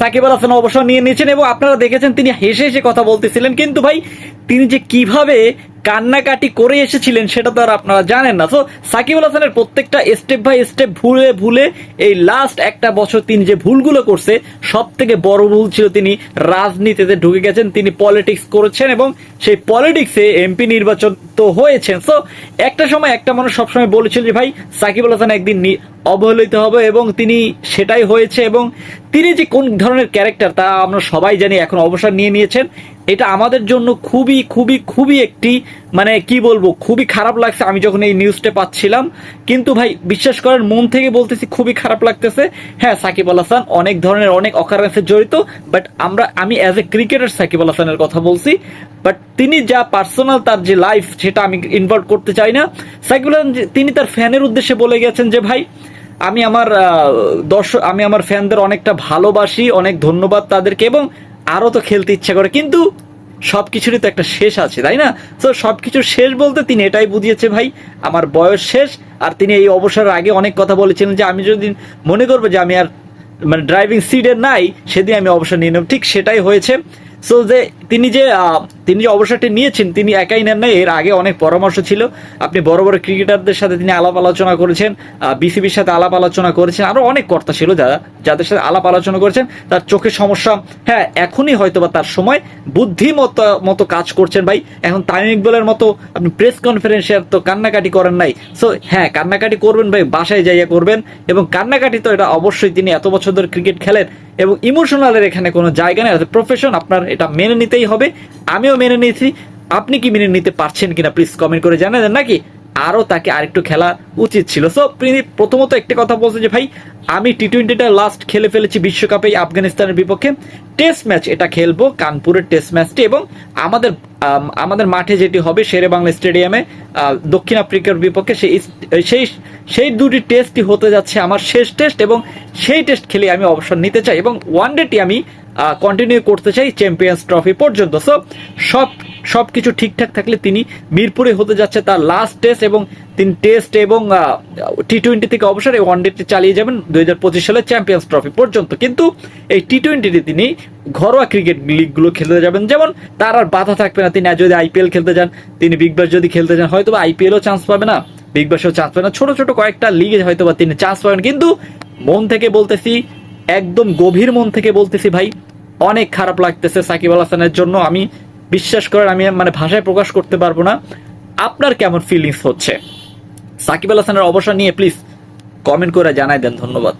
সাকিব আল হাসান অবসর নিয়ে নিয়েছেন এবং আপনারা দেখেছেন তিনি হেসে হেসে কথা বলতেছিলেন। কিন্তু ভাই, তিনি যে কীভাবে কান্নাকাটি করে এসেছিলেন সেটা তো আর আপনারা জানেন না। তো সাকিব আল হাসানের প্রত্যেকটা স্টেপ বাই স্টেপ ভুলে ভুলে এই লাস্ট একটা বছর তিনি যে ভুলগুলো করছে সব থেকে বড় ভুল ছিল তিনি রাজনীতিতে ঢুকে গেছেন, তিনি পলিটিক্স করেছেন এবং সেই পলিটিক্সে এমপি নির্বাচন তো হয়েছেন। সো একটা সময় একটা মানুষ সবসময় বলেছিল যে ভাই, সাকিব আল হাসান একদিন অবহেলিত হবে এবং তিনি সেটাই হয়েছে এবং তিনি যে কোন ধরনের ক্যারেক্টার তা আমরা সবাই জানি, এখন অবসর নিয়ে নিয়েছেন। এটা আমাদের জন্য খুবই খুবই খুবই একটি মানে কি বলব, খুবই খারাপ লাগছে। আমি যখন এই নিউজটা পাচ্ছিলাম, কিন্তু ভাই বিশ্বাস করেন, মন থেকে বলতেছি খুবই খারাপ লাগতেছে। হ্যাঁ সাকিব আল হাসান অনেক ধরনের, অনেক অকারেন্সে জড়িত বাট আমরা, আমি as a cricketer Shakib Al হাসানের কথা বলছি বাট তিনি যা পার্সোনাল তার যে লাইফ সেটা আমি ইনভলভ করতে চাই না। সাকিব আল হাসান, তিনি তার ফ্যানের উদ্দেশ্যে বলে গেছেন যে ভাই আমি আমার দর্শক, আমি আমার ফ্যানদের অনেকটা ভালোবাসি, অনেক ধন্যবাদ তাদেরকে এবং আরও তো খেলতে ইচ্ছা করে। কিন্তু সব কিছুরই তো একটা শেষ আছে, তাই না? তো সব সবকিছুর শেষ বলতে তিনি এটাই বুঝিয়েছে ভাই, আমার বয়স শেষ। আর তিনি এই অবসরের আগে অনেক কথা বলেছিলেন যে আমি যদি মনে করব যে আমি আর মানে ড্রাইভিং সিটে নাই, সেদিন আমি অবসর নিয়ে নেব। ঠিক সেটাই হয়েছে। সো যে, তিনি যে তিনি যে অবসরটি নিয়েছেন, তিনি একাই নেন নাই, এর আগে অনেক পরামর্শ ছিল। আপনি বড় বড় ক্রিকেটারদের সাথে তিনি আলাপ আলোচনা করেছেন বিসিবির সাথে আলাপ আলোচনা করেছেন, আরও অনেক কর্তা ছিল যারা, যাদের সাথে আলাপ আলোচনা করেছেন, তার চোখের সমস্যা হ্যাঁ এখনই হয়তো বা তার সময় বুদ্ধিমতো মতো কাজ করছেন ভাই, এখন তামিম ইকবালের মতো আপনি প্রেস কনফারেন্সে তো কান্নাকাটি করেন নাই। সো হ্যাঁ কান্নাকাটি করবেন ভাই, বাসায় যাইয়া করবেন, এবং কান্নাকাটি তো এটা অবশ্যই তিনি এত বছর ধরে ক্রিকেট খেলেন, এবং ইমোশনালের এখানে কোনো জায়গা নেই প্রফেশন আপনার এটা মেনে নিতেই হবে। আমিও মেনে নিয়েছি। আপনি কি মেনে নিতে পারছেন কিনা প্লিজ কমেন্ট করে জানাবেন, নাকি? আরও তাকে আরেকটু খেলা উচিত ছিল। সো প্রথমত একটা কথা বলছে যে, ভাই, আমি টি টোয়েন্টিটা লাস্ট খেলে ফেলেছি বিশ্বকাপে আফগানিস্তানের বিপক্ষে। টেস্ট ম্যাচ এটা খেলব, কানপুরের টেস্ট ম্যাচটি এবং আমাদের আমাদের মাঠে যেটি হবে শেরে বাংলা স্টেডিয়ামে দক্ষিণ আফ্রিকার বিপক্ষে সেই সেই সেই দুটি টেস্টই হতে যাচ্ছে আমার শেষ টেস্ট এবং সেই টেস্ট খেলে আমি অবসর নিতে চাই এবং ওয়ান ডেটি আমি কন্টিনিউ করতে চাই চ্যাম্পিয়ন্স ট্রফি পর্যন্ত। সো সব সব কিছু ঠিকঠাক থাকলে তিনি মিরপুরে হতে যাচ্ছে তার লাস্ট টেস্ট এবং তিনি টেস্ট এবং টি টোয়েন্টি থেকে অবসরে ওয়ান ডেটি চালিয়ে যাবেন দুই হাজার পঁচিশ সালে চ্যাম্পিয়ন্স ট্রফি পর্যন্ত। কিন্তু এই টি টোয়েন্টিতে তিনি ঘরোয়া ক্রিকেট লিগগুলো খেলতে যাবেন। যেমন, তার আর বাধা থাকবে না। তিনি যদি আইপিএল খেলতে যান, তিনি বিগ ব্যাশ যদি খেলতে যান হয়তো আইপিএলও চান্স পাবে না। বিগ ব্যাশেও চান্স পাবে না। ছোট ছোট কয়েকটা লিগে হয়তো বা তিনি চান্স পাবেন। কিন্তু মন থেকে বলতেছি, একদম গভীর মন থেকে বলতেছি ভাই অনেক খারাপ লাগতেছে সাকিব আল হাসানের জন্য। আমি বিশ্বাস করেন, আমি মানে ভাষায় প্রকাশ করতে পারব না। আপনার কেমন ফিলিংস হচ্ছে? সাকিব আল হাসানের অবসর নিয়ে প্লিজ কমেন্ট করে জানাই দেন, ধন্যবাদ।